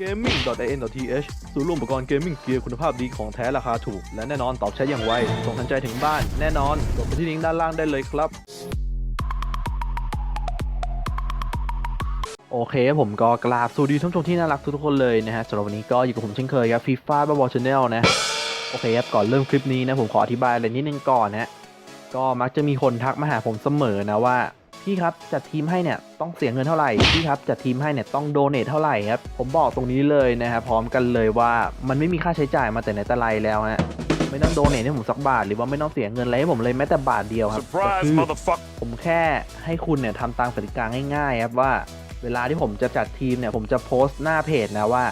gaming.in.th ศูนย์รวมอุปกรณ์เกมมิ่งเกียร์คุณภาพดีของแท้ราคาถูก และแน่นอนตอบใช้อย่างไว ส่งทันใจถึงบ้านแน่นอนกดไปที่ลิงก์ด้านล่างได้เลยครับ โอเคผมก็กราบสวัสดีท่านผู้ชมที่น่ารักทุกๆคนเลยนะฮะสำหรับวันนี้ก็อยู่กับผมเช่นเคยครับฟีฟ่าบ้าบอลชาแนลนะ โอเคครับก่อนเริ่มคลิปนี้นะผมขออธิบายอะไรนิดนึงก่อนนะก็มักจะมีคนทักมาหาผมเสมอนะว่า พี่ครับจัดทีมให้เนี่ยต้องเสียเงินเท่าไหร่พี่ครับจัดทีมให้เนี่ยต้องโดเนทเท่าไหร่ครับผมบอกตรงนี้เลยนะครับพร้อมกันเลยว่ามันไม่มีค่าใช้จ่ายมาแต่ไหนแต่ไรแล้วฮะไม่ต้องโดเนทให้ผมสักบาทหรือว่าไม่ต้องเสียเงินอะไรให้ผมเลยแม้แต่บาทเดียวครับแต่ Surprise, คือ motherfucker. ผมแค่ให้คุณเนี่ยทำตามกติกาง่ายๆครับว่าเวลาที่ผมจะจัดทีมเนี่ยผมจะโพสต์หน้าเพจนะว่า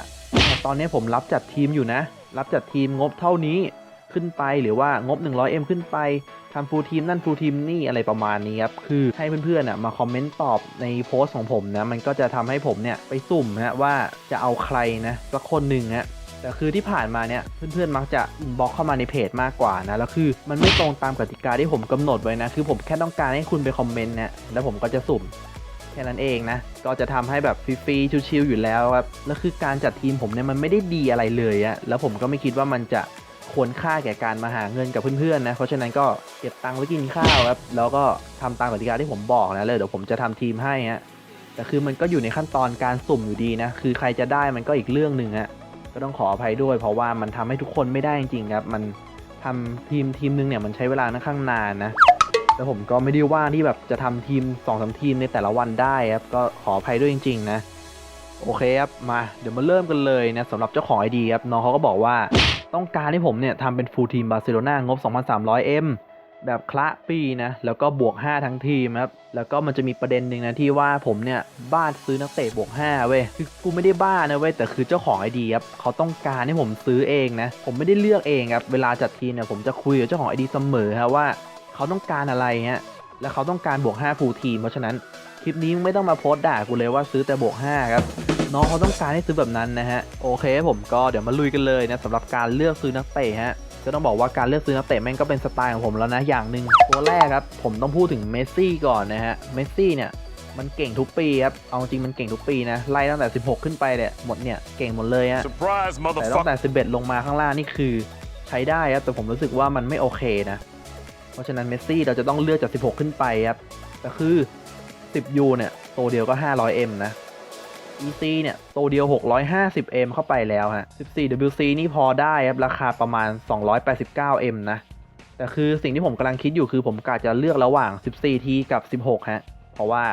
ตอนนี้ผมรับจัดทีมอยู่นะ รับจัดทีมงบเท่านี้ ขึ้นไป หรือว่างบ 100M ขึ้นไปทำฟูลทีมนั่นฟูลทีมนี่อะไรประมาณนี้ครับ คือให้เพื่อนๆน่ะมาคอมเมนต์ตอบในโพสต์ของผมนะ มันก็จะทำให้ผมเนี่ยไปสุ่มนะว่าจะเอาใครนะสักคนหนึ่งฮะแต่คือที่ผ่านมาเนี่ยเพื่อนๆมักจะอินบ็อกเข้ามาในเพจมากกว่านะแล้วคือมันไม่ตรงตามกติกาที่ผมกำหนดไว้นะ คือผมแค่ต้องการให้คุณไปคอมเมนต์เนี่ยแล้วผมก็จะสุ่มแค่นั้นเองนะ ก็จะทำให้แบบฟรีๆชิวๆอยู่แล้วครับแล้วคือการจัดทีมผมเนี่ยมันไม่ได้ดีอะไรเลยอะแล้วผมก็ไม่คิดว่ามันจะ ควรค่าแก่การมาหาเงินกับเพื่อนๆนะ เพราะฉะนั้นก็เก็บตังค์ไว้กินข้าวครับ แล้วก็ทำตามกติกาที่ผมบอกนะเลยเดี๋ยวผมจะทำทีมให้ฮะ แต่คือมันก็อยู่ในขั้นตอนการสุ่มอยู่ดีนะ คือใครจะได้มันก็อีกเรื่องหนึ่งฮะ ก็ต้องขออภัยด้วย เพราะว่ามันทำให้ทุกคนไม่ได้จริงๆครับ มันทำทีมทีมหนึงเนี่ยมันใช้เวลาค่อนข้างนานนะแล้วผมก็ไม่ได้ว่างที่แบบจะทำทีม2อสทีมในแต่ละวันได้ครับ ก็ขออภัยด้วยจริง ๆ นะ โอเคครับ มา เดี๋ยวมาเริ่มกันเลยนะสำหรับเจ้าของไอดีครับ น้องเขาก็บอกว่า ต้องการให้ผมเนี่ยทำเป็นฟูลทีมบาร์เซโลนางบ 2,300M แบบคละปีนะ แล้วก็บวก 5 ทั้งทีมครับแล้วก็มันจะมีประเด็นหนึ่งนะที่ว่าผมเนี่ยบ้าซื้อนักเตะบวก 5 เว้ยคือกูไม่ได้บ้านะเว้ยแต่คือเจ้าของไอดีครับเขาต้องการให้ผมซื้อเองนะ ผมไม่ได้เลือกเองครับเวลาจัดทีมเนี่ยผมจะคุยกับเจ้าของไอดีเสมอครับว่าเขาต้องการอะไรฮะแล้วเขาต้องการบวก5ฟูลทีมเพราะฉะนั้นคลิปนี้ไม่ต้องมาโพสต์ด่ากูเลยว่าซื้อแต่บวก5ครับ น้องเขาต้องการให้ซื้อแบบนั้นนะฮะโอเคผมก็เดี๋ยวมาลุยกันเลยนะสำหรับการเลือกซื้อนักเตะฮะก็ต้องบอกว่าการเลือกซื้อนักเตะแม่งก็เป็นสไตล์ของผมแล้วนะอย่างหนึ่งตัวแรกครับผมต้องพูดถึงเมสซี่ก่อนนะฮะเมสซี่เนี่ยมันเก่งทุกปีครับ เอาจริงมันเก่งทุกปีนะ ไล่ตั้งแต่ 16 ขึ้นไปเนี่ยหมดเนี่ยเก่งหมดเลยฮะ Surprise, แต่ตั้ง motherfucker. แต่ 11 ลงมาข้างล่างนี่คือใช้ได้ครับ แต่ผมรู้สึกว่ามันไม่โอเคนะ เพราะฉะนั้นเมสซี่เราจะต้องเลือกจาก 16 ขึ้นไปครับ แต่คือ 10 U เนี่ย ตัวเดียวก็ 500M นะ EC เนี่ยตัวเดียว 650M เข้าไปแล้วฮะ 14 WC นี่พอได้ครับ ราคาประมาณ 289M นะ แต่คือสิ่งที่ผมกำลังคิดอยู่คือผมกะจะเลือกระหว่าง 14T กับ 16 ฮะ เพราะว่า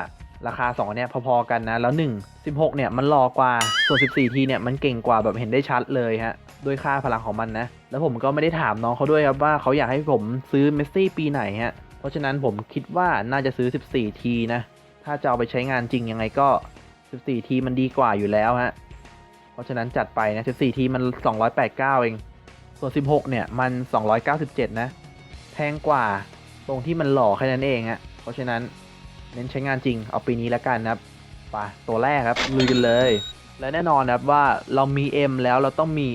ราคา 2 เนี่ยพอๆกันนะ แล้ว 1 16 เนี่ยมันรอกว่า ส่วน 14T เนี่ยมันเก่งกว่าแบบเห็นได้ชัดเลยฮะด้วยค่าพลังของมันนะ แล้วผมก็ไม่ได้ถามน้องเขาด้วยครับว่าเขาอยากให้ผมซื้อเมสซี่ปีไหนฮะ เพราะฉะนั้นผมคิดว่าน่าจะซื้อ 14T นะ ถ้าจะเอาไปใช้งานจริงยังไงก็ 14T มันดีกว่าอยู่แล้วฮะ เพราะฉะนั้นจัดไปนะ 14T มัน 289 เอง ส่วน 16 เนี่ย มัน 297 นะ แพงกว่าตรงที่มันหล่อแค่นั้นเองฮะ เพราะฉะนั้นเน้นใช้งานจริง เอาปีนี้แล้วกันนะครับไปตัวแรกครับลุยกันเลย และแน่นอนนะครับว่าเรามี M แล้วเราต้องมี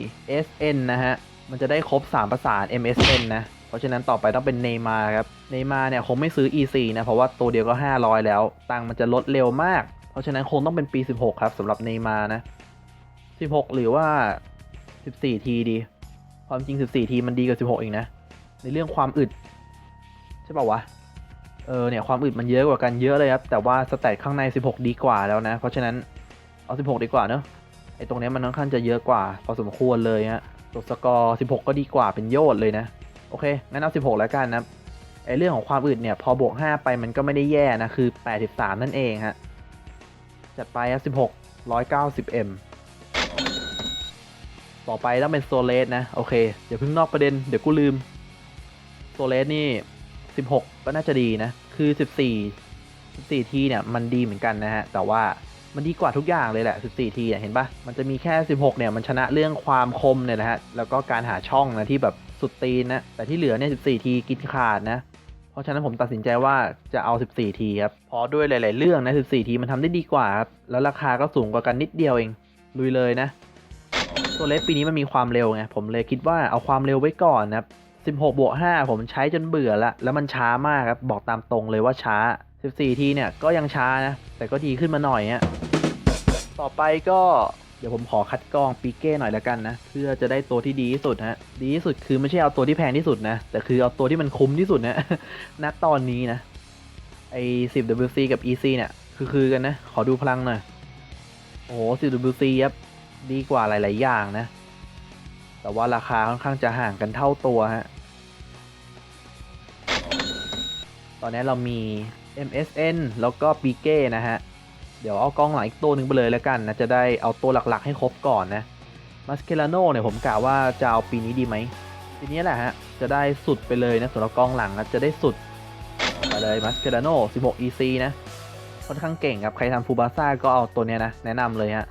SN นะฮะ มันจะได้ครบ 3 ประสาน MSN นะ เพราะฉะนั้นต่อไปต้องเป็นเนมาครับ เนมาเนี่ยคงไม่ซื้อ EC นะ เพราะว่าตัวเดียวก็ 500 แล้ว ตังมันจะลดเร็วมาก เพราะฉะนั้นคงต้องเป็นปี 16 ครับสำหรับเนมานะ 16 หรือว่า 14 ทีดี ความจริง 14 ทีมันดีกว่า 16 เองนะ ในเรื่องความอึด ใช่ป่าวะ เออเนี่ยความอึดมันเยอะกว่ากันเยอะเลยครับ แต่ว่าสแตทข้างใน 16 ดีกว่าแล้วนะ เพราะฉะนั้นเอา 16 ดีกว่าเนอะไอตรงนี้มันค่อนข้างจะเยอะกว่า พอสมควรเลยฮะตัวสกอร์ 16 ก็ดีกว่าเป็นโยชน์เลยนะ โอเค งั้นเอา 16 แล้วกันนะไอเรื่องของความอึดเนี่ย พอบวก 5 ไปมันก็ไม่ได้แย่นะ คือ 83 นั่นเองฮะ จัดไปครับ16 190M ต่อไปต้องเป็นโซเลสนะ โอเค เดี๋ยวเพิ่งนอกประเด็น เดี๋ยวกูลืม โซเลสนี่ 16 ก็น่าจะดีนะ คือ 14 14 ทีเนี่ย มันดีเหมือนกันนะฮะ แต่ว่ามันดีกว่าทุกอย่างเลยแหละ 14 ทีอะเห็นปะมันจะมีแค่ 16 เนี่ย มันชนะเรื่องความคมเนี่ยนะฮะ แล้วก็การหาช่องนะที่แบบสุดตีนนะ แต่ที่เหลือเนี่ย 14 ทีกินขาดนะ เพราะฉะนั้นผมตัดสินใจว่าจะเอา 14 ทีครับเพราะด้วยหลาย ๆ เรื่องนะ 14 ทีมันทำได้ดีกว่าครับแล้วราคาก็สูงกว่ากันนิดเดียวเองลุยเลยนะ ตัวเลสปีนี้มันมีความเร็วไงผมเลยคิดว่าเอาความเร็วไว้ก่อนนะครับ16บวก5ผมใช้จนเบื่อละแล้วมันช้ามากครับบอกตามตรงเลยว่าช้า 14 ทีเนี่ยก็ยังช้านะแต่ก็ดีขึ้นมาหน่อยฮะต่อไปก็ ดี๋ยวผมขอคัดกรองปีเก้หน่อยแล้วกันนะ เพื่อจะได้ตัวที่ดีที่สุดฮะ ดีที่สุดคือไม่ใช่เอาตัวที่แพงที่สุดนะ แต่คือเอาตัวที่มันคุ้มที่สุดนะณตอนนี้นะ ไอ้ 10WC กับ EC เนี่ย คือคือกันนะ ขอดูพลังหน่อย โอ้โห 10WC ครับดีกว่าหลาย ๆ อย่างนะ แต่ว่าราคาค่อนข้างจะห่างกันเท่าตัวฮะ ตอนนี้เรามี MSN แล้วก็ปีเก้นะฮะ เดี๋ยวเอากล้องหลังอีกตัวหนึ่งไปเลยแล้วกันนะจะได้เอาตัวหลักๆให้ครบก่อนนะมาสเคลาโนเนี่ยผมกะว่าจะเอาปีนี้ดีไหมปีนี้แหละฮะจะได้สุดไปเลยนะสำหรับกล้องหลังนะจะได้สุดไปเลยมาสเคลาโน16 EC นะค่อนข้างเก่งครับใครทำฟูบาซ่าก็เอาตัวเนี้ยนะแนะนำเลยฮะ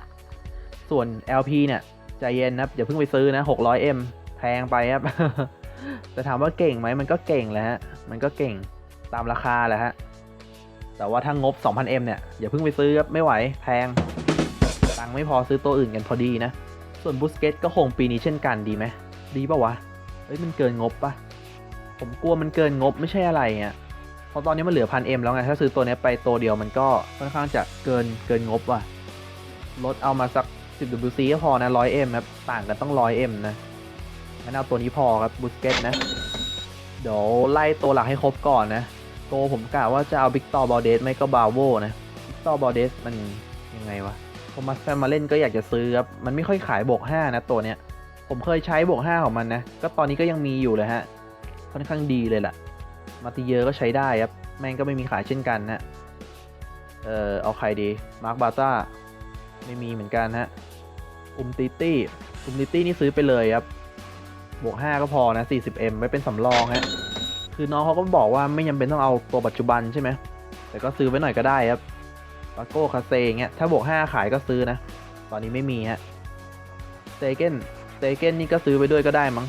ส่วน LP เนี่ยใจเย็นนะอย่าเพิ่งไปซื้อนะ 600M แพงไปครับแต่ถามว่าเก่งไหมมันก็เก่งแหละฮะมันก็เก่งตามราคาแหละฮะ แต่ว่าถ้างบ 2,000M เนี่ย อย่าเพิ่งไปซื้อครับ ไม่ไหว แพง ตังค์ไม่พอซื้อตัวอื่นกันพอดีนะ ส่วนบูสเกตก็คงปีนี้เช่นกันดีไหม ดีปะวะ เฮ้ย มันเกินงบปะผมกลัวมันเกินงบไม่ใช่อะไรอะเพราะตอนนี้มันเหลือพันเอ็มแล้วไง ถ้าซื้อตัวนี้ไปตัวเดียวมันก็ค่อนข้างจะเกินเกินงบว่ะ ลดเอามาสัก 10WC ก็พอนะ 100M ครับ ต่างกันต้อง 100M นะงั้นเอาตัวนี้พอครับบูสเกตนะ เดี๋ยวไล่ตัวหลักให้ครบก่อนนะ ตัวผมกะว่าจะเอาบิกตอร์บอลเดสไม่ก็บาโวนะบิกตอร์บอลเดสมันยังไงวะผมมาแฟนมาเล่นก็อยากจะซื้อครับ มันไม่ค่อยขายบวก5นะตัวเนี้ย ผมเคยใช้บวก5ของมันนะ ก็ตอนนี้ก็ยังมีอยู่เลยฮะ ค่อนข้างดีเลยแหละมาติเยอร์ก็ใช้ได้ครับ แม่งก็ไม่มีขายเช่นกันนะ เออเอาใครดี มาร์คบาต้า ไม่มีเหมือนกันฮะ อุมติตี้ อุมติตี้นี่ซื้อไปเลยครับ บวก5ก็พอนะ 40M ไว้เป็นสำรองฮะ คือน้องเขาก็บอกว่าไม่จำเป็นต้องเอาตัวปัจจุบันใช่ไหม แต่ก็ซื้อไว้หน่อยก็ได้ครับปาโก้คาเซเงี้ย ถ้าบวก 5 ขายก็ซื้อนะ ตอนนี้ไม่มีฮะสเตเกนสเตเกนนี่ก็ซื้อไปด้วยก็ได้มั้ง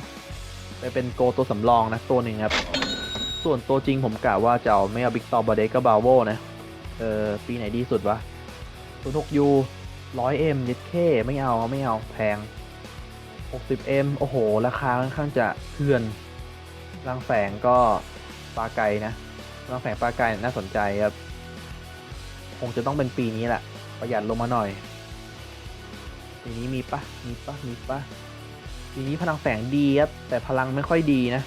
ไปเป็นโกตัวสำรองนะตัวหนึ่งครับ ส่วนตัวจริงผมกะว่าจะเอาไม่เอาบิ๊กตอร์บาเดก็บาโวนะ เออปีไหนดีสุดวะศูนย์หกยูร้อยเอ็มยัดเคไม่เอาไม่เอาแพง 60M โอ้โห ราคาค่อนข้างจะเทือน รังแฝงก็ปลาไก่นะรังแฝงปลาไก่น่าสนใจครับคงจะต้องเป็นปีนี้แหละ ประหยัดลงมาหน่อย ปีนี้มีปะมีปะมีปะปีนี้พลังแฝงดีครับแต่พลังไม่ค่อยดีนะ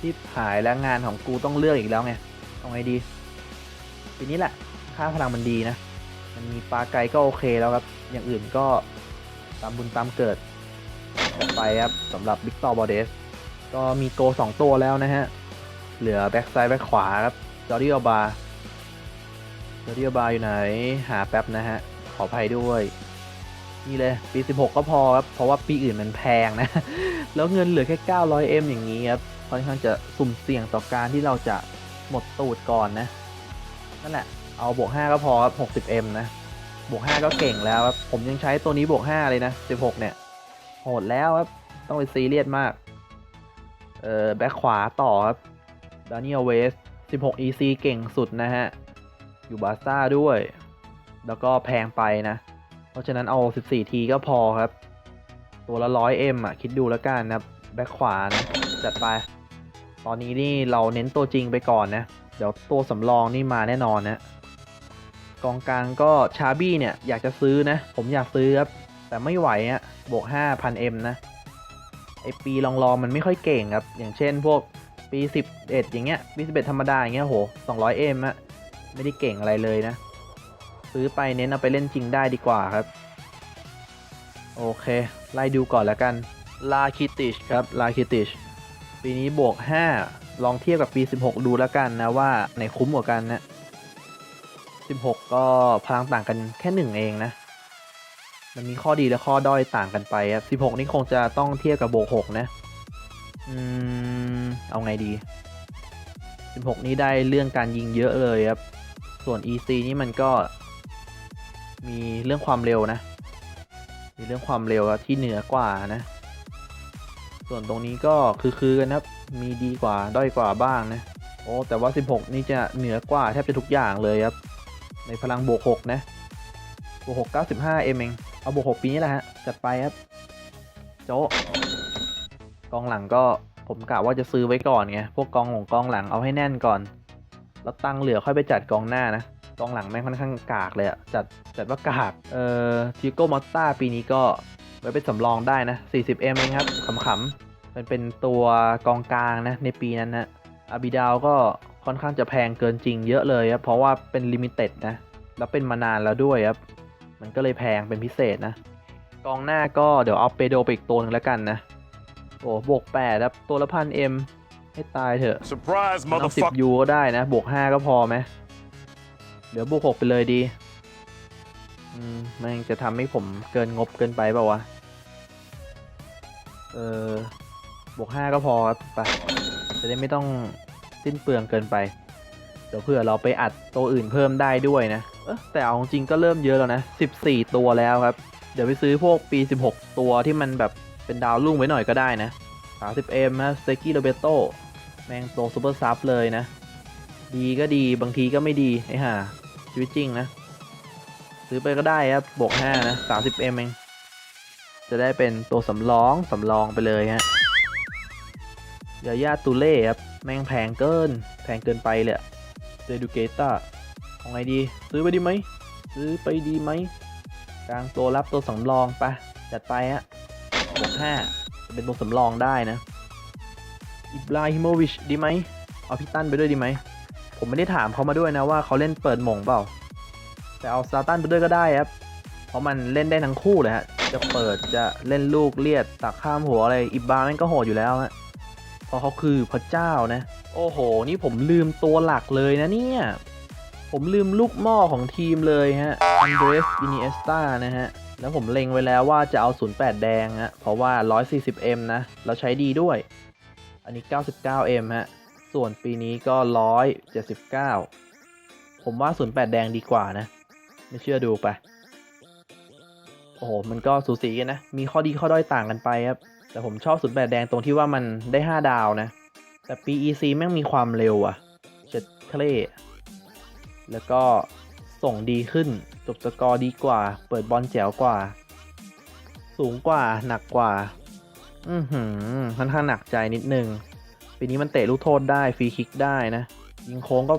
ที่หายแล้วงานของกูต้องเลือกอีกแล้วไงเอาไงดี ปีนี้แหละค่าพลังมันดีนะ มันมีปลาไก่ก็โอเคแล้วครับ อย่างอื่นก็ตามบุญตามเกิดไปครับสำหรับ Big t o r b o d e s ก็มีโก2ตัวแล้วนะฮะ เหลือแบ็กซ้ายแบ็กขวาครับจอร์ดิโอบาจอร์ดิโอบาอยู่ไหน หาแป๊บนะฮะ ขออภัยด้วย นี่เลย ปี 16 ก็พอครับ เพราะว่าปีอื่นมันแพงนะ แล้วเงินเหลือแค่ 900M อย่างนี้ครับ ค่อนข้างจะสุ่มเสี่ยงต่อการที่เราจะหมดตูดก่อนนะ นั่นแหละ เอาบวก 5 ก็พอครับ 60M นะ บวก 5 ก็เก่งแล้วครับ ผมยังใช้ตัวนี้บวก 5 เลยนะ 16 เนี่ย โหดแล้วครับ ต้องไปซีเรียสมาก เอ่อแบ็คขวาต่อครับดานิเอลเวส 16 EC เก่งสุดนะฮะ อยู่บาซ่าด้วย แล้วก็แพงไปนะ เพราะฉะนั้นเอา 14 ทีก็พอครับ ตัวละ 100M อะ คิดดูแล้วกันนะแบ็คขวานะจัดไป ตอนนี้นี่เราเน้นตัวจริงไปก่อนนะ เดี๋ยวตัวสำรองนี่มาแน่นอนนะ กองกลางก็ชาบี้เนี่ย อยากจะซื้อนะ ผมอยากซื้อครับ แต่ไม่ไหวอะ่ะบวก 5,000M นะ ไอปีลองรองๆมันไม่ค่อยเก่งครับ อย่างเช่นพวกปี 11 อย่างเงี้ยปี 11 ธรรมดาอย่างเงี้ยโห 200M อะไม่ได้เก่งอะไรเลยนะ ซื้อไปเน้นเอาไปเล่นจริงได้ดีกว่าครับ โอเค ไล่ดูก่อนแล้วกันลาคิติชครับลาคิติชปีนี้บวก 5 ลองเทียบกับปี 16 ดูแล้วกันนะว่าไหนคุ้มกว่ากันนะ 16 ก็พลังต่างกันแค่ 1 เองนะ มันมีข้อดีและข้อด้อยต่างกันไปครับ16นี่คงจะต้องเทียบกับโบวก6นะ อืม เอาไงดี16นี้ได้เรื่องการยิงเยอะเลยครับ ส่วน EC นี่มันก็ มีเรื่องความเร็วนะ มีเรื่องความเร็วที่เหนือกว่านะ ส่วนตรงนี้ก็คือคือกันครับ มีดีกว่าด้อยกว่าบ้างนะ โอ้แต่ว่า 16 นี่จะเหนือกว่าแทบจะทุกอย่างเลยครับ ในพลังบวก6นะบวก6 95 เอ็มเอง เอาบวก6ปีนี้แหละฮะ จัดไปครับ โจะกองหลังก็ผมกะว่าจะซื้อไว้ก่อนไง พวกกองของกองหลังเอาให้แน่นก่อน แล้วตังเหลือค่อยไปจัดกองหน้านะ กองหลังแม่งค่อนข้างกากเลยอะจัดจัดว่ากาก เอ่อทิโก้มอตตาปีนี้ก็ไว้เป็นสำรองได้นะ 40M เองครับขำๆมันเป็นตัวกองกลางนะในปีนั้นนะอาบิดาวก็ค่อนข้างจะแพงเกินจริงเยอะเลยครับเพราะว่าเป็นลิมิเต็ดนะ แล้วเป็นมานานแล้วด้วยครับ มันก็เลยแพงเป็นพิเศษนะ กองหน้าก็เดี๋ยวเอาเปโดไปอีกตัวหนึงแล้วกันนะ โอ้บวกแปดครับตัวละพันเอ็มให้ตายเถอะ Surprise, มันเอาสิบ motherfucker. ยูก็ได้นะบวกห้าก็พอไหมเดี๋ยวบวกหกไปเลยดีอืมแม่งจะทำให้ผมเกินงบเกินไปเปล่าวะ เออบวกห้าก็พอครับไปจะได้ไม่ต้องสิ้นเปลืองเกินไป เดี๋ยวเผื่อเราไปอัดตัวอื่นเพิ่มได้ด้วยนะเออ แต่เอาจริงก็เริ่มเยอะแล้วนะ 14 ตัวแล้วครับ เดี๋ยวไปซื้อพวกปี 16 ตัวที่มันแบบเป็นดาวรุ่งไว้หน่อยก็ได้นะ 30M นะสเตกี้โรเบโตแม่งโตซูเปอร์ซับเลยนะ ดีก็ดีบางทีก็ไม่ดีไอ้ห่าชีวิตจริงนะ ซื้อไปก็ได้ครับบวก5นะ 30M เอง จะได้เป็นตัวสำรองสำรองไปเลยฮะยาย่าตูเล่ครับ แม่งแพงเกิน แพงเกินไปเลยเดดูเกต้า ไงดี ซื้อไปดีไหม ซื้อไปดีไหม กลางตัวรับตัวสำรองไปะจัดไปฮะบวกห้าจะเป็นตัวสำรองได้นะ อิบราฮิโมวิชดีไหม เอาพี่ตั้นไปด้วยดีไหม ผมไม่ได้ถามเขามาด้วยนะว่าเขาเล่นเปิดหม่งเปล่า แต่เอาซาตันไปด้วยก็ได้ครับ เพราะมันเล่นได้ทั้งคู่เลยฮะ จะเปิดจะเล่นลูกเลียดตักข้ามหัวอะไร อิบบาแม่งก็โหดอยู่แล้วฮะ เพราะเขาคือพระเจ้านะ โอ้โห นี่ผมลืมตัวหลักเลยนะเนี่ย ผมลืมลูกหม้อของทีมเลยฮะอันเดรสอินีเอสตานะฮะ แล้วผมเล็งไว้แล้วว่าจะเอา 08 แดงฮะ เพราะว่า 140M นะแล้วใช้ดีด้วย อันนี้ 99M ฮะ ส่วนปีนี้ก็ 179 ผมว่า 08 แดงดีกว่านะ ไม่เชื่อดูไป โอ้โห มันก็สูสีกันนะ มีข้อดีข้อด้อยต่างกันไปครับ แต่ผมชอบ 08 แดงตรงที่ว่ามันได้ 5 ดาวนะ แต่ PEC แม่งมีความเร็วอะเช็ดเคล แล้วก็ส่งดีขึ้น จบสกอร์ดีกว่า เปิดบอลแจ๋วกว่า สูงกว่า หนักกว่า อือหือค่อนข้างหนักใจนิดนึง ปีนี้มันเตะลูกโทษได้ ฟรีคิกได้นะ ยิงโค้งก็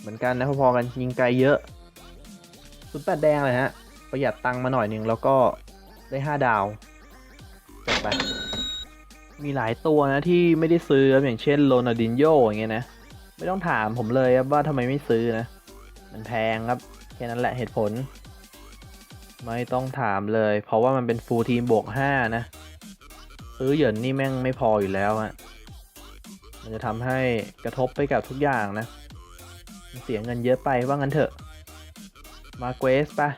เหมือนกันนะพอๆกัน ยิงไกลเยอะสุดแปดแดงเลยฮะ ประหยัดตังค์มาหน่อยหนึ่งแล้วก็ได้ 5 ดาวจบไป มีหลายตัวนะที่ไม่ได้ซื้ออย่างเช่นโรนัลดินโยอย่างเงี้ยนะ ไม่ต้องถามผมเลยครับว่าทำไมไม่ซื้อนะ มันแพงครับ แค่นั้นแหละเหตุผล ไม่ต้องถามเลย เพราะว่ามันเป็นฟูลทีมบวก5นะ ซื้อเหยินนี่แม่งไม่พออยู่แล้วอะมันจะทำให้กระทบไปกับทุกอย่างนะมันเสียเงินเยอะไปว่างั้นเถอะ มาเกวสปะ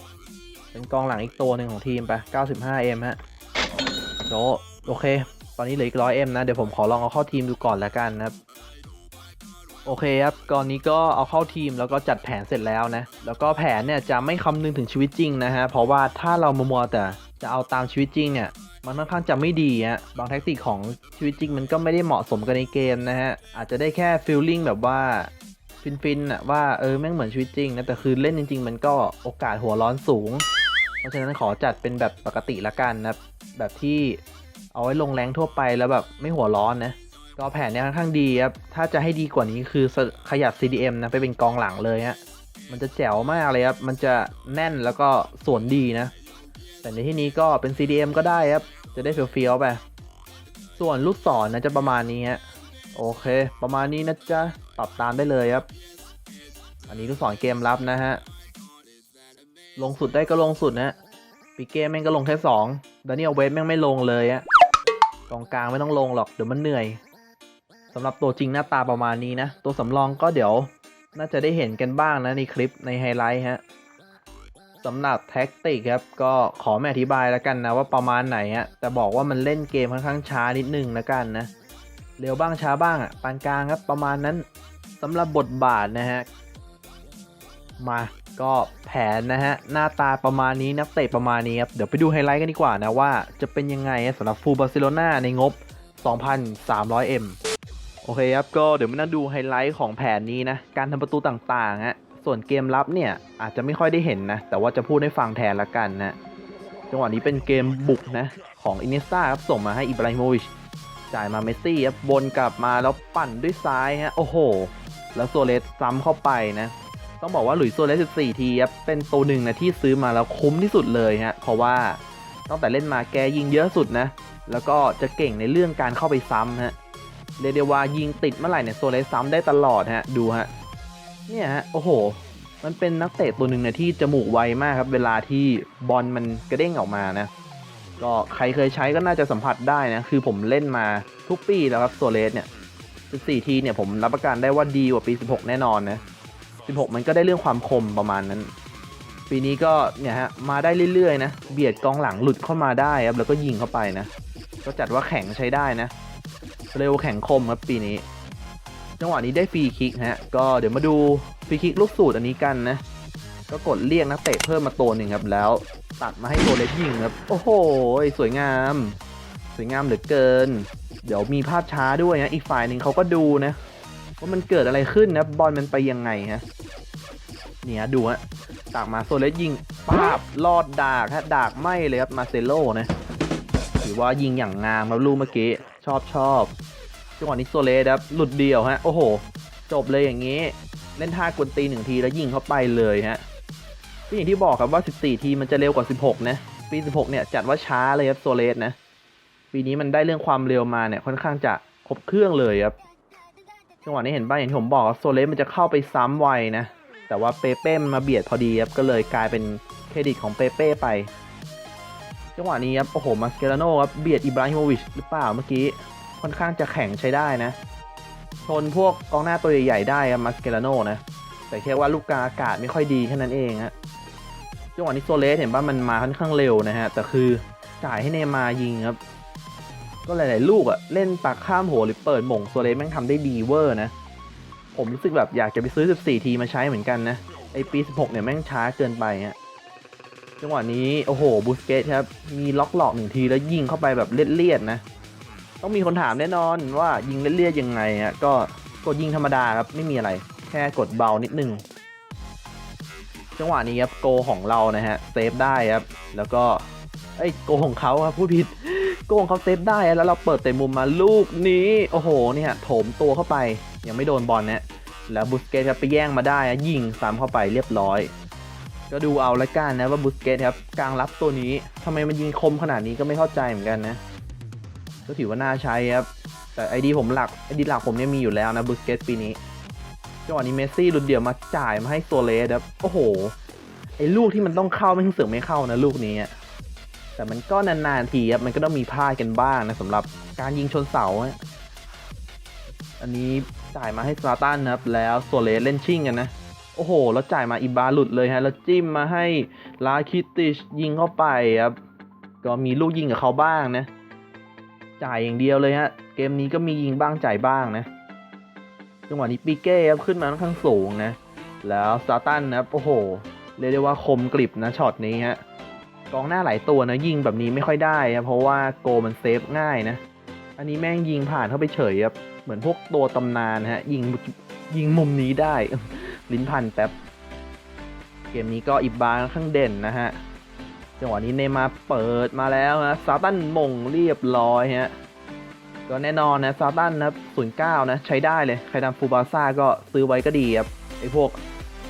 06เป็นกองหลังอีกตัวหนึ่งของทีมปะ 95M ฮะโดโอเค ตอนนี้เหลืออีก 100M นะ เดี๋ยวผมขอลองเอาเข้าทีมดูก่อนแล้วกันนะครับ โอเคครับ ก่อนนี้ก็เอาเข้าทีมแล้วก็จัดแผนเสร็จแล้วนะ แล้วก็แผนเนี่ยจะไม่คำนึงถึงชีวิตจริงนะฮะ เพราะว่าถ้าเรามัวแต่จะเอาตามชีวิตจริงเนี่ย มันค่อนข้างจะไม่ดีฮะ บางแท็กติกของชีวิตจริง มันก็ไม่ได้เหมาะสมกันในเกมนะฮะ อาจจะได้แค่ฟีลลิ่งแบบว่าฟินๆอะว่าเออแม่งเหมือนชีวิตจริงนะ แต่คือเล่นจริง ๆ มันก็โอกาสหัวร้อนสูง เพราะฉะนั้นขอจัดเป็นแบบปกติละกันนะ แบบที่เอาไว้ลงแรงทั่วไปแล้วแบบไม่หัวร้อนนะ ก็แผนเนี้ยค่อนข้างดีครับ ถ้าจะให้ดีกว่านี้คือขยับ CDM นะไปเป็นกองหลังเลยฮะ มันจะแจ๋วมากเลยครับ มันจะแน่นแล้วก็ส่วนดีนะ แต่ในที่นี้ก็เป็น CDM ก็ได้ครับ จะได้เฟี้ยวๆไป ส่วนลูกศรนะจะประมาณนี้ฮะ โอเค ประมาณนี้นะจ๊ะปรับตามได้เลยครับ อันนี้ลูกศรเกมรับนะฮะ ลงสุดได้ก็ลงสุดนะปีเก้แม่งก็ลงแค่สองดานิเอลเวสแม่งไม่ลงเลยอะกองกลางไม่ต้องลงหรอกเดี๋ยวมันเหนื่อย สำหรับตัวจริงหน้าตาประมาณนี้นะ ตัวสำรองก็เดี๋ยวน่าจะได้เห็นกันบ้างนะในคลิปในไฮไลท์ฮะสำหรับแท็กติกครับ ก็ขอไม่อธิบายแล้วกันนะว่าประมาณไหนฮะแต่บอกว่ามันเล่นเกมค่อนข้างช้านิดนึงแล้วกันนะเร็วบ้างช้าบ้างอะปานกลางครับประมาณนั้นสำหรับบทบาทนะฮะมาก็แผนนะฮะหน้าตาประมาณนี้นักเตะประมาณนี้ครับเดี๋ยวไปดูไฮไลท์กันดีกว่านะว่าจะเป็นยังไงสำหรับฟูบาร์เซโลนาในงบ 2,300M โอเคครับ ก็เดี๋ยวมานั่งดูไฮไลท์ของแผนนี้นะ การทำประตูต่างๆฮะส่วนเกมรับเนี่ยอาจจะไม่ค่อยได้เห็นนะ แต่ว่าจะพูดให้ฟังแทนละกันนะ จังหวะนี้เป็นเกมบุกนะของอินเนสตาครับส่งมาให้อิบราฮิโมวิชจ่ายมาเมสซี่ครับวนกลับมาแล้วปั่นด้วยซ้ายฮะโอ้โห แล้วโซเลสซ้ำเข้าไปนะ ต้องบอกว่าหลุยส์โซเลส14 ทีครับเป็นตัวหนึ่งนะที่ซื้อมาแล้วคุ้มที่สุดเลยฮะเพราะว่าตั้งแต่เล่นมาแกยิงเยอะสุดนะ แล้วก็จะเก่งในเรื่องการเข้าไปซ้ำฮะ เรียกได้ว่ายิงติดเมื่อไหร่เนี่ยโซเลสซ้ำได้ตลอดฮะดูฮะเนี่ยฮะโอ้โห มันเป็นนักเตะตัวหนึ่งนะที่จมูกไวมากครับ เวลาที่บอลมันกระเด้งออกมานะก็ใครเคยใช้ก็น่าจะสัมผัสได้นะ คือผมเล่นมาทุกปีแล้วครับโซเลสเนี่ย 14 ทีเนี่ยผมรับประกันได้ว่าดีกว่าปี 16 แน่นอนนะ 16 มันก็ได้เรื่องความคมประมาณนั้น ปีนี้ก็เนี่ยฮะมาได้เรื่อยๆนะ เบียดกองหลังหลุดเข้ามาได้ครับแล้วก็ยิงเข้าไปนะ ก็จัดว่าแข็งใช้ได้นะ เร็วแข็งคมครับปีนี้ จังหวะนี้ได้ฟรีคิกฮะ ก็เดี๋ยวมาดูฟรีคิกลูกสูตรอันนี้กันนะ ก็กดเรียกนักเตะเพิ่มมาตัวหนึ่งครับ แล้วตัดมาให้ตัวเล็กยิงครับ โอ้โห สวยงาม สวยงามเหลือเกิน เดี๋ยวมีภาพช้าด้วยนะ อีกฝ่ายหนึ่งเขาก็ดูนะว่ามันเกิดอะไรขึ้นนะบอลมันไปยังไงฮะเนี่ยดูฮะตากมาโซเลสยิงปาบลอดดากฮะดากไหมเลยครับมาเซโลนะ ถือว่ายิงอย่างงามครับลูกเมื่อกี้ ชอบชอบจังหวะนี้โซเลสครับหลุดเดียวฮะโอ้โห จบเลยอย่างนี้ เล่นท่ากวนตีหนึ่งทีแล้วยิงเข้าไปเลยฮะก็อย่างที่บอกครับว่า 14 ทีมันจะเร็วกว่า 16 นะ ปี 16 เนี่ยจัดว่าช้าเลยครับโซเลสนะ ปีนี้มันได้เรื่องความเร็วมาเนี่ยค่อนข้างจะครบเครื่องเลยครับจังหวะนี้เห็นป่ะอย่างที่ผมบอกโซเลสมันจะเข้าไปซ้ำไวนะ แต่ว่าเปเป้มาเบียดพอดีครับก็เลยกลายเป็นเครดิตของเปเป้ไป จังหวะนี้ครับโอ้โหมาสเกลาโนครับเบียดอิบราฮิโมวิชหรือเปล่าเมื่อกี้ค่อนข้างจะแข็งใช้ได้นะ ชนพวกกองหน้าตัวใหญ่ๆได้ครับมาสเกลาโนนะแต่แค่ว่าลูกกลางอากาศไม่ค่อยดีแค่นั้นเองฮะจังหวะนี้โซเลสเห็นป่ะมันมาค่อนข้างเร็วนะฮะแต่คือจ่ายให้เนมายิงครับก็หลาย ๆ ลูกอะเล่นปักข้ามหัวหรือเปิดหม่งโซเลสแม่งทำได้ดีเวอร์นะ ผมรู้สึกแบบอยากจะไปซื้อ 14 ทีมาใช้เหมือนกันนะ ไอปี 16 เนี่ยแม่งช้าเกินไปฮะ จังหวะนี้โอ้โหบูสเกตครับมีล็อกหลอกหนึ่งทีแล้วยิงเข้าไปแบบเลียดๆนะ ต้องมีคนถามแน่นอนว่ายิงเลียดๆยังไงฮะก็กดยิงธรรมดาครับไม่มีอะไร แค่กดเบานิดนึงจังหวะนี้ครับโกของเรานะฮะเซฟได้ครับแล้วก็ไอ้โกของเขาครับผู้ผิดโกของเขาเซฟได้แล้วเราเปิดเตะมุมมาลูกนี้โอ้โหเนี่ยโถมตัวเข้าไปยังไม่โดนบอลเนี่ยแล้วบุสเกตครับไปแย่งมาได้ยิงซ้ำเข้าไปเรียบร้อย ก็ดูเอาละกันนะว่าบุสเกตครับกลางรับตัวนี้ทำไมมันยิงคมขนาดนี้ก็ไม่เข้าใจเหมือนกันนะ ก็ถือว่าน่าใช้ครับ แต่ไอดีผมหลักไอดีหลักผมเนี่ยมีอยู่แล้วนะบุสเกตปีนี้จังหวะนี้เมสซี่หลุดเดี่ยวมาจ่ายมาให้โซเลสครับโอ้โห ไอลูกที่มันต้องเข้าไม่เสือไม่เข้านะลูกนี้แต่มันก็นานๆทีครับมันก็ต้องมีพลาดกันบ้างนะสำหรับการยิงชนเสาอันนี้จ่ายมาให้ซาตันนะครับแล้วโซเลสเล่นชิ่งกันนะ โอ้โห แล้วจ่ายมาอิบาหลุดเลยฮะ แล้วจิ้มมาให้ลาคิติชยิงเข้าไปครับ ก็มีลูกยิงกับเขาบ้างนะ จ่ายอย่างเดียวเลยฮะ เกมนี้ก็มียิงบ้างจ่ายบ้างนะ จังหวะนี้ปีเก้ครับขึ้นมาค่อนข้างสูงนะ แล้วซาตันนะโอ้โห เรียกได้ว่าคมกริบนะช็อตนี้ฮะ กองหน้าหลายตัวนะยิงแบบนี้ไม่ค่อยได้ครับเพราะว่าโกมันเซฟง่ายนะ อันนี้แม่งยิงผ่านเข้าไปเฉยครับ เหมือนพวกตัวตำนานฮะ ยิงยิงมุมนี้ได้ ลิ้นพันแป๊บ เกมนี้ก็อิบบาค่อนข้างเด่นนะฮะ จังหวะนี้เนมาเปิดมาแล้วนะซาตันมงเรียบร้อยฮะ ก็แน่นอนนะซาตันนะครับ09นะ ใช้ได้เลย ใครทำฟูบาซ่าก็ซื้อไว้ก็ดีครับ ไอพวก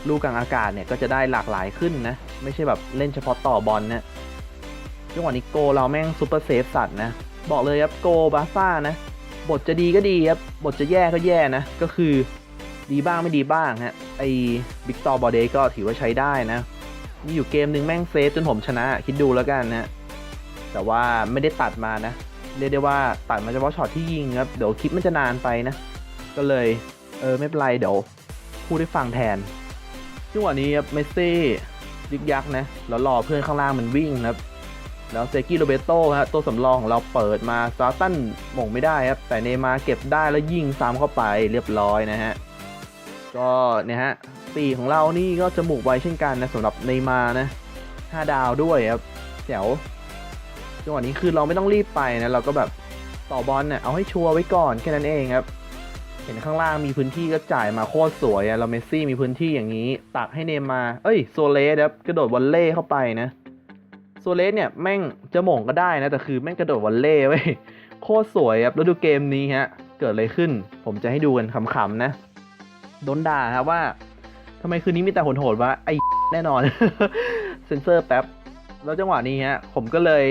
ลูกกลางอากาศเนี่ยก็จะได้หลากหลายขึ้นนะ ไม่ใช่แบบเล่นเฉพาะต่อบอลนะจังหวะนี้โกเราแม่งซูเปอร์เซฟสัตว์นะบอกเลยครับโกบาซ่านะ บทจะดีก็ดีครับ บทจะแย่ก็แย่นะ ก็คือดีบ้างไม่ดีบ้างฮะ ไอ้บิ๊กตอร์บอเดก็ถือว่าใช้ได้นะ มีอยู่เกมหนึ่งแม่งเซฟจนผมชนะ คิดดูแล้วกันนะ แต่ว่าไม่ได้ตัดมานะ เรียกได้ว่าตัดมาเฉพาะช็อตที่ยิงครับ เดี๋ยวคลิปมันจะนานไปนะ ก็เลยเออไม่เป็นไรเดี๋ยวพูดให้ฟังแทนจังหวะนี้ครับเมสซี่ยึกยักนะ แล้วรอเพื่อนข้างล่างมันวิ่งครับ แล้วเซกิโรเบโต้ฮะตัวสำรองของเราเปิดมาซาตันหม่งไม่ได้ครับ แต่เนมาเก็บได้แล้วยิงซ้ำเข้าไปเรียบร้อยนะฮะ ก็เนี่ยฮะปีของเรานี่ก็จมูกไวเช่นกันนะสำหรับเนย์มานะห้าดาวด้วยครับแจ๋วจังหวะนี้คือเราไม่ต้องรีบไปนะเราก็แบบต่อบอลเนี่ยเอาให้ชัวร์ไว้ก่อนแค่นั้นเองครับ เห็นข้างล่างมีพื้นที่ก็จ่ายมาโคตรสวยอะเราเมสซี่มีพื้นที่อย่างนี้ ตักให้เนย์มา เอ้ยโซเลสครับกระโดดวอลเล่เข้าไปนะโซเลสเนี่ยแม่งจะหม่งก็ได้นะแต่คือแม่งกระโดดวอลเล่เว้ยโคตรสวยครับแล้วดูเกมนี้ฮะเกิดอะไรขึ้น ผมจะให้ดูกันขำๆนะ โดนด่าครับว่าทำไมคืนนี้มีแต่โหดๆวะไอ้แน่นอน เซนเซอร์แป๊บ แล้วจังหวะนี้ฮะ ผมก็เลย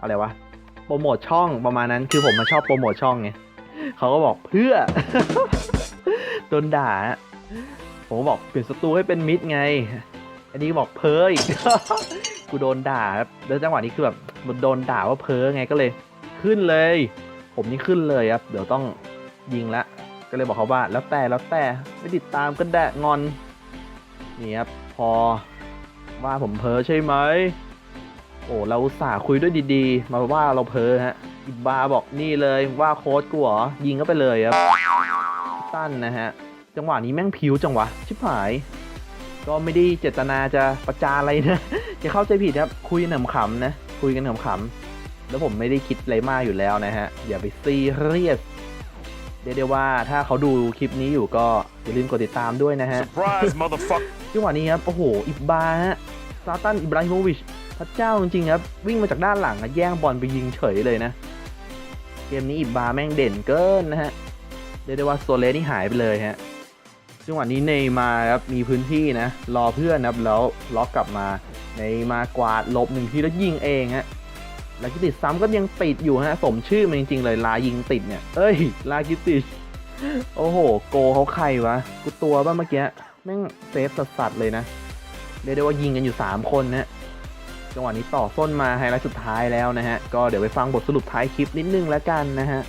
อะไรวะโปรโมทช่องประมาณนั้นคือผมมาชอบโปรโมทช่องไงเขาก็บอกเพื่อโดนด่าผมบอกเปลี่ยนศัตรูให้เป็นมิตรไง อันนี้บอกเพ้ออีกกูโดนด่าครับแล้วจังหวะนี้คือแบบโดนด่าว่าเพ้อไงก็เลย ขึ้นเลย ผมนี่ขึ้นเลยครับ เดี๋ยวต้องยิงละ ก็เลยบอกเขาว่า แล้วแต่แล้วแต่ไม่ติดตามก็ได้งอนนี่ครับพอว่าผมเพ้อใช่ไหมโอ้เราสาคุยด้วยดีๆ มาว่าเราเพ้อฮะอิบาบอกนี่เลยว่าโค้ดกูเหรอยิงก็ไปเลยครับตั้นนะฮะ จังหวะนี้แม่งผิวจังหวะ ชิบหาย ก็ไม่ได้เจตนาจะประจานอะไรนะอย่าเข้าใจผิดครับคุยกันขำๆนะ คุยกันขำๆแล้วผมไม่ได้คิดอะไรมากอยู่แล้วนะฮะ อย่าไปซีเรียส เรียกได้ว่าถ้าเขาดูคลิปนี้อยู่ก็อย่าลืมกดติดตามด้วยนะฮะ Surprise, motherfucker. จังหวะนี้ครับ โอ้โห อิบบาฮะซาตันอิบราฮิโมวิชพระเจ้าจริงๆครับ วิ่งมาจากด้านหลังอะแย่งบอลไปยิงเฉยเลยนะ เกมนี้อิบบาแม่งเด่นเกินนะฮะ เรียกได้ว่าโซเลสนี่หายไปเลยฮะจังหวะนี้เนย์มาร์ครับมีพื้นที่นะ รอเพื่อนนะครับแล้วล็อกกลับมาเนย์มาร์กวาดหลบหนึ่งทีแล้วยิงเองฮะ ลากิติซ้ำก็ยังติดอยู่ฮะ สมชื่อมันจริง ๆ เลยลายิงติดเนี่ย เอ้ย ลากิติ โอ้โห โกเขาใครวะ กูตัวบ้าเมื่อกี้แม่งเซฟสัสๆเลยนะ เรียกได้ว่ายิงกันอยู่ 3 คนนะจังหวะนี้ต่อส้นมาไฮไลท์สุดท้ายแล้วนะฮะ ก็เดี๋ยวไปฟังบทสรุปท้ายคลิปนิดนึงแล้วกันนะฮะ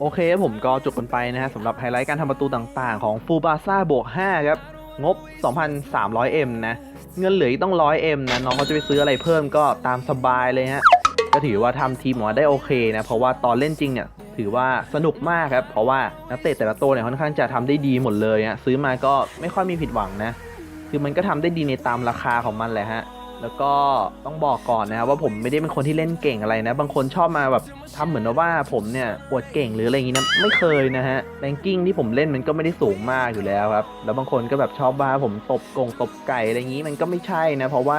โอเคผมก็จบกันไปนะฮะสำหรับไฮไลท์การทำประตูต่างๆ ของฟูบาซ่าบวก 5 ครับ งบ 2,300M นะ เงินเหลืออีกต้อง 100M นะน้องเขาจะไปซื้ออะไรเพิ่มก็ตามสบายเลยฮะก็ถือว่าทำทีมออกมอได้โอเคนะเพราะว่าตอนเล่นจริงเนี่ยถือว่าสนุกมากครับเพราะว่านักเตะแต่ละตัวเนี่ยค่อนข้างจะทำได้ดีหมดเลยฮะซื้อมาก็ไม่ค่อยมีผิดหวังนะ คือมันก็ทำได้ดีในตามราคาของมันแหละฮะ แล้วก็ต้องบอกก่อนนะครับว่าผมไม่ได้เป็นคนที่เล่นเก่งอะไรนะ บางคนชอบมาแบบทำเหมือนว่าผมเนี่ยอวดเก่งหรืออะไรอย่างงี้นะไม่เคยนะฮะแรงกิ้งที่ผมเล่นมันก็ไม่ได้สูงมากอยู่แล้วครับ แล้วบางคนก็แบบชอบว่าผมตบกงตบไก่อะไรอย่างงี้มันก็ไม่ใช่นะ เพราะว่า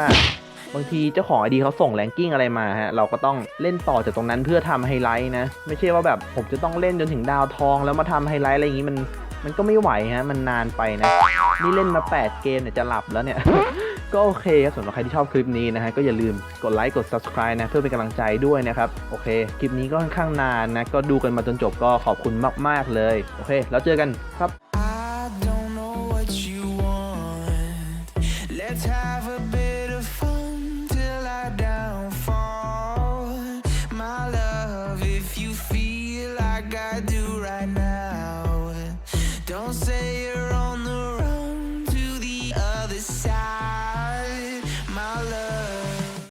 บางทีเจ้าของไอดีเขาส่งแรงกิ้งอะไรมาฮะเราก็ต้องเล่นต่อจากตรงนั้นเพื่อทำไฮไลท์นะ ไม่ใช่ว่าแบบผมจะต้องเล่นจนถึงดาวทอง แล้วมาทำไฮไลท์อะไรอย่างงี้มันมันก็ไม่ไหวฮะมันนานไปนะนี่เล่นมา 8 เกมเนี่ยจะหลับแล้วเนี่ย ก็โอเคครับสำหรับใครที่ชอบคลิปนี้นะฮะก็อย่าลืมกดไลค์กด subscribe นะเพื่อเป็นกำลังใจด้วยนะครับโอเค คลิปนี้ก็ค่อนข้างนานนะก็ดูกันมาจนจบก็ขอบคุณมาก ๆ เลย โอเค แล้วเจอกันครับ